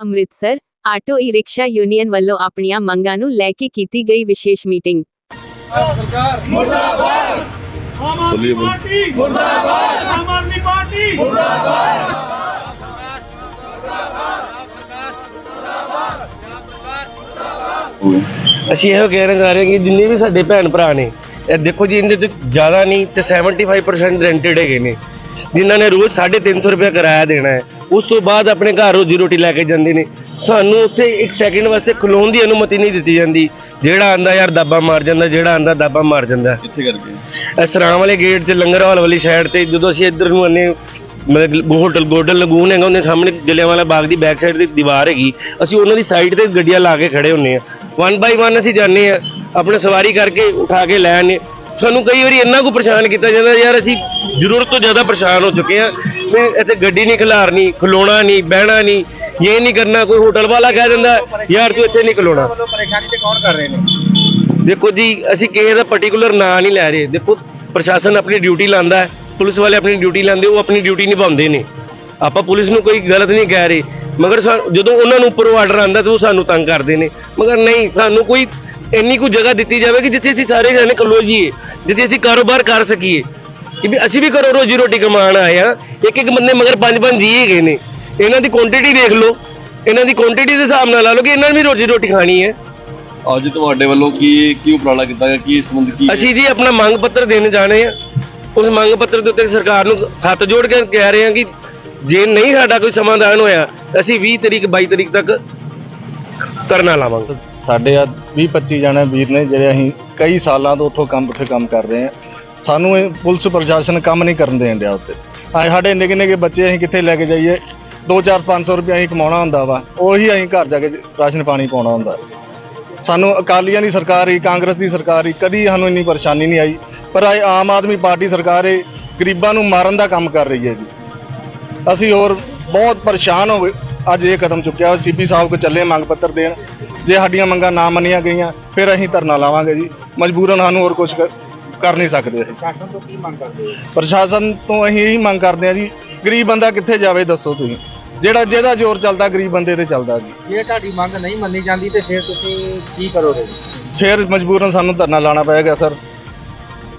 Amritsar, auto e rickshaw union ਵੱਲੋਂ ਆਪਣੀਆਂ ਮੰਗਾਂ ਨੂੰ ਲੈ ਕੇ ਕੀਤੀ ਗਈ ਵਿਸ਼ੇਸ਼ ਮੀਟਿੰਗ। ਆਮ ਆਦਮੀ ਪਾਰਟੀ ਮੁਰਦਾਬਾਦ ਆਮ ਆਦਮੀ ਪਾਰਟੀ ਅਸੀਂ ਇਹੋ ਕਹਿਣਾ ਚਾਹ ਰਹੇ ਹਾਂ ਕਿ ਜਿੰਨੇ ਵੀ ਸਾਡੇ ਭੈਣ ਭਰਾ ਨੇ, ਇਹ ਦੇਖੋ ਜੀ, ਇਹਦੇ ਤੇ ਜ਼ਿਆਦਾ ਨਹੀਂ ਤੇ 75% ਰੈਂਟਡ ਹੈਗੇ ਨੇ। ਜਿਨ੍ਹਾਂ ਨੇ ਰੋਜ਼ 350 ਰੁਪਏ ਕਿਰਾਇਆ ਦੇਣਾ ਹੈ। ਉਸ ਤੋਂ ਬਾਅਦ ਆਪਣੇ ਘਰ ਰੋਜੀ ਰੋਟੀ ਲੈ ਕੇ ਜਾਂਦੇ ਨੇ। ਸਾਨੂੰ ਉੱਥੇ ਇੱਕ ਸੈਕਿੰਡ ਵਾਸਤੇ ਖਲੋਣ ਦੀ ਅਨੁਮਤੀ ਨਹੀਂ ਦਿੱਤੀ ਜਾਂਦੀ। ਜਿਹੜਾ ਆਂਦਾ ਯਾਰ ਦਾਬਾ ਮਾਰ ਜਾਂਦਾ ਜਿਹੜਾ ਆਂਦਾ ਦਾਬਾ ਮਾਰ ਜਾਂਦਾ। ਕਿੱਥੇ ਕਰਕੇ ਸਰਾਂ ਵਾਲੇ ਗੇਟ 'ਚ ਲੰਗਰ ਹਾਲ ਵਾਲੀ ਸਾਈਡ ਤੇ ਜਦੋਂ ਅਸੀਂ ਇੱਧਰ ਨੂੰ ਆਨੇ ਮਤਲਬ ਹੋਟਲ ਗੋਲਡਨ ਲਗੂਨ ਹੈਗਾ ਉਹਦੇ ਸਾਹਮਣੇ ਜਲਿਆਂਵਾਲਾ ਬਾਗ ਦੀ ਬੈਕ ਸਾਈਡ ਤੇ ਦੀਵਾਰ ਹੈਗੀ। ਅਸੀਂ ਉਹਨਾਂ ਦੀ ਸਾਈਡ ਤੇ ਗੱਡੀਆਂ ਲਾ ਕੇ ਖੜੇ ਹੁੰਨੇ ਆ ਵਨ ਬਾਈ ਵਨ ਅਸੀਂ ਜਾਂਦੇ ਆ ਆਪਣੇ ਸਵਾਰੀ ਕਰਕੇ ਉਠਾ ਕੇ ਲੈ ਆਨੇ ਸਾਨੂੰ ਕਈ ਵਾਰੀ ਇੰਨਾ ਕੁ ਪਰੇਸ਼ਾਨ ਕੀਤਾ ਜਾਂਦਾ ਯਾਰ ਅਸੀਂ ਜ਼ਰੂਰਤ ਤੋਂ ਜ਼ਿਆਦਾ ਪਰੇਸ਼ਾਨ ਹੋ ਚੁੱਕੇ ਆ ਵੀ ਇੱਥੇ ਗੱਡੀ ਨਹੀਂ ਖਿਲਾਰਨੀ ਖਲੋਣਾ ਨਹੀਂ ਬਹਿਣਾ ਨਹੀਂ ਇਹ ਨਹੀਂ ਕਰਨਾ ਕੋਈ ਹੋਟਲ ਵਾਲਾ ਕਹਿ ਦਿੰਦਾ ਯਾਰ ਤੂੰ ਇੱਥੇ ਨਹੀਂ ਖਲੋਣਾ। ਪਰੇਸ਼ਾਨੀ ਤੇ ਕੌਣ ਕਰ ਰਹੇ ਨੇ? ਦੇਖੋ ਜੀ ਅਸੀਂ ਕਿਸੇ ਦਾ ਪਾਰਟਿਕੂਲਰ ਨਾਂ ਨਹੀਂ ਲੈ ਰਹੇ। ਦੇਖੋ ਪ੍ਰਸ਼ਾਸਨ ਆਪਣੀ ਡਿਊਟੀ ਲਾਂਦਾ ਪੁਲਿਸ ਵਾਲੇ ਆਪਣੀ ਡਿਊਟੀ ਲਾਂਦੇ ਉਹ ਆਪਣੀ ਡਿਊਟੀ ਨਿਭਾਉਂਦੇ ਨੇ। ਆਪਾਂ ਪੁਲਿਸ ਨੂੰ ਕੋਈ ਗਲਤ ਨਹੀਂ ਕਹਿ ਰਹੇ ਮਗਰ ਜਦੋਂ ਉਹਨਾਂ ਨੂੰ ਉੱਪਰੋਂ ਆਰਡਰ ਆਂਦਾ ਤਾਂ ਉਹ ਸਾਨੂੰ ਤੰਗ ਕਰਦੇ ਨੇ। ਮਗਰ ਨਹੀਂ ਸਾਨੂੰ ਕੋਈ ਇੰਨੀ ਕੁ ਜਗ੍ਹਾ ਦਿੱਤੀ ਜਾਵੇ ਕਿ ਜਿੱਥੇ ਅਸੀਂ ਸਾਰੇ ਜਣੇ ਖਲੋ ਜੀਏ ਜਿੱਥੇ ਅਸੀਂ ਕਾਰੋਬਾਰ ਕਰ ਸਕੀਏ। ਕਿ ਵੀ ਅਸੀਂ ਵੀ ਘਰੋਂ ਰੋਜੀ ਰੋਟੀ ਕਮਾਉਣ ਆਏ ਆ ਇੱਕ ਇੱਕ ਬੰਦੇ ਮਗਰ ਪੰਜ ਪੰਜ ਜੀ ਹੈਗੇ ਨੇ। ਇਹਨਾਂ ਦੀ ਕੁਆਂਟੀਟੀ ਦੇਖ ਲਓ। ਇਹਨਾਂ ਦੀ ਕੁਆਂਟੀਟੀ ਦੇ ਹਿਸਾਬ ਨਾਲ ਲਾ ਲਓ ਕਿ ਇਹਨਾਂ ਨੇ ਵੀ ਰੋਜੀ ਰੋਟੀ ਖਾਣੀ ਹੈ। ਅੱਜ ਤੁਹਾਡੇ ਵੱਲੋਂ ਕੀ ਕੀ ਉਪਰਾਲਾ ਕੀਤਾ ਗਿਆ? ਕੀ ਇਸ ਸੰਬੰਧ ਕੀ ਅਸੀਂ ਜੀ ਆਪਣਾ ਮੰਗ ਪੱਤਰ ਦੇਣ ਜਾਣੇ ਆ ਉਸ ਮੰਗ ਪੱਤਰ ਦੇ ਉੱਤੇ ਸਰਕਾਰ ਨੂੰ ਹੱਥ ਜੋੜ ਕੇ ਕਹਿ ਰਹੇ ਹਾਂ ਕਿ ਜੇ ਨਹੀਂ ਸਾਡਾ ਕੋਈ ਸਮਾਧਾਨ ਹੋਇਆ ਅਸੀਂ 20 ਤਰੀਕ 22 ਤਰੀਕ ਤੱਕ ਕਰਨਾ ਲਾਵਾਂਗੇ। ਸਾਡੇ ਆ 20 25 ਜਣੇ ਵੀਰ ਨੇ ਜਿਹੜੇ ਅਸੀਂ ਕਈ ਸਾਲਾਂ ਤੋਂ ਉੱਥੋਂ ਕੰਮ ਉੱਥੇ ਕੰਮ ਕਰ ਰਹੇ ਆ ਸਾਨੂੰ ਇਹ ਪੁਲਿਸ ਪ੍ਰਸ਼ਾਸਨ ਕੰਮ ਨਹੀਂ ਕਰਨ ਦੇਣ ਡਿਆ ਉੱਤੇ। ਆ ਸਾਡੇ ਨਿੱਕੇ ਨਿੱਕੇ ਬੱਚੇ ਅਸੀਂ ਕਿੱਥੇ ਲੈ ਕੇ ਜਾਈਏ? 2-4 500 ਰੁਪਏ ਅਸੀਂ ਕਮਾਉਣਾ ਹੁੰਦਾ ਵਾ, ਉਹੀ ਅਸੀਂ ਘਰ ਜਾ ਕੇ ਰਾਸ਼ਨ ਪਾਣੀ ਪਾਉਣਾ ਹੁੰਦਾ। ਸਾਨੂੰ ਅਕਾਲੀਆਂ ਦੀ ਸਰਕਾਰ ਹੀ, ਕਾਂਗਰਸ ਦੀ ਸਰਕਾਰ ਹੀ, ਕਦੀ ਸਾਨੂੰ ਇੰਨੀ ਪਰੇਸ਼ਾਨੀ ਨਹੀਂ ਆਈ। ਪਰ ਇਹ ਆਮ ਆਦਮੀ ਪਾਰਟੀ ਸਰਕਾਰ ਇਹ ਗਰੀਬਾਂ ਨੂੰ ਮਾਰਨ ਦਾ ਕੰਮ ਕਰ ਰਹੀ ਹੈ ਜੀ। ਅਸੀਂ ਹੋਰ ਬਹੁਤ ਪਰੇਸ਼ਾਨ ਹੋ ਗਏ। ਅੱਜ ਇਹ ਕਦਮ ਚੁੱਕਿਆ ਸੀਪੀ ਸਾਹਿਬ ਕੋ ਚੱਲੇ ਮੰਗ ਪੱਤਰ ਦੇਣ। ਜੇ ਸਾਡੀਆਂ ਮੰਗਾਂ ਨਾ ਮੰਨੀਆਂ ਗਈਆਂ ਫਿਰ ਅਸੀਂ ਧਰਨਾ ਲਾਵਾਂਗੇ ਜੀ। ਮਜਬੂਰਨ ਸਾਨੂੰ ਹੋਰ ਕੁਝ ਕਰ ਨਹੀਂ ਸਕਦੇ ਅਸੀਂ। ਪ੍ਰਸ਼ਾਸਨ ਤੋਂ ਕੀ ਮੰਗ ਕਰਦੇ ਹੋ? ਪ੍ਰਸ਼ਾਸਨ ਤੋਂ ਅਸੀਂ ਇਹੀ ਮੰਗ ਕਰਦੇ ਹਾਂ ਜੀ ਗਰੀਬ ਬੰਦਾ ਕਿੱਥੇ ਜਾਵੇ ਦੱਸੋ ਤੁਸੀਂ। ਜਿਹੜਾ ਜਿਹਦਾ ਜ਼ੋਰ ਚੱਲਦਾ ਗਰੀਬ ਬੰਦੇ ਤੇ ਚੱਲਦਾ ਜੀ। ਜੇ ਤੁਹਾਡੀ ਮੰਗ ਨਹੀਂ ਮੰਨੀ ਜਾਂਦੀ ਤੇ ਫਿਰ ਤੁਸੀਂ ਕੀ ਕਰੋਗੇ? ਫਿਰ ਮਜਬੂਰਨ ਸਾਨੂੰ ਧਰਨਾ ਲਾਣਾ ਪਏਗਾ ਸਰ।